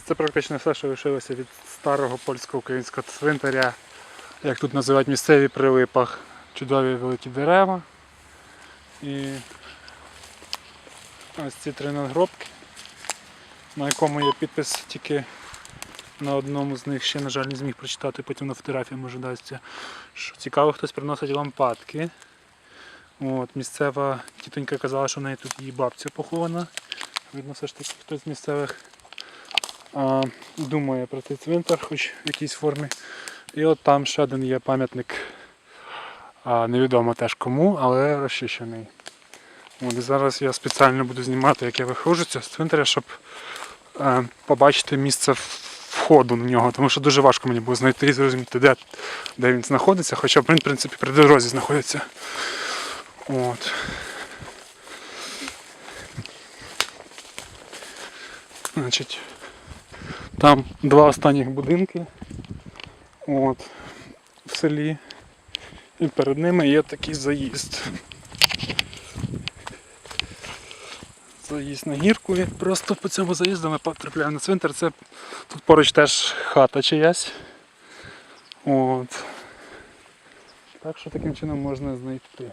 Це практично все, що лишилося від старого польсько-українського цвинтаря, як тут називають місцеві при липах. Чудові великі дерева. І ось ці три надгробки, на якому є підпис тільки на одному з них ще, на жаль, не зміг прочитати, потім на фотографії може дасться. Що цікаво, хтось приносить лампадки. От, місцева тітонька казала, що в неї тут її бабця похована. Видно, все ж таки хтось з місцевих а, думає про цей цвинтар, хоч в якійсь формі. І от там ще один є пам'ятник, невідомо теж кому, але розчищений. От, і зараз я спеціально буду знімати, як я виходжу з цвинтаря, щоб е, побачити місце входу на нього, тому що дуже важко мені було знайти і зрозуміти, де, де він знаходиться, хоча в принципі, при дорозі знаходиться. От. Значить, там два останніх будинки от, в селі. І перед ними є такий заїзд. Заїзд на гірку і просто по цьому заїзду ми потрапляємо на цвинтар. Це тут поруч теж хата чиясь. От. Так що таким чином можна знайти.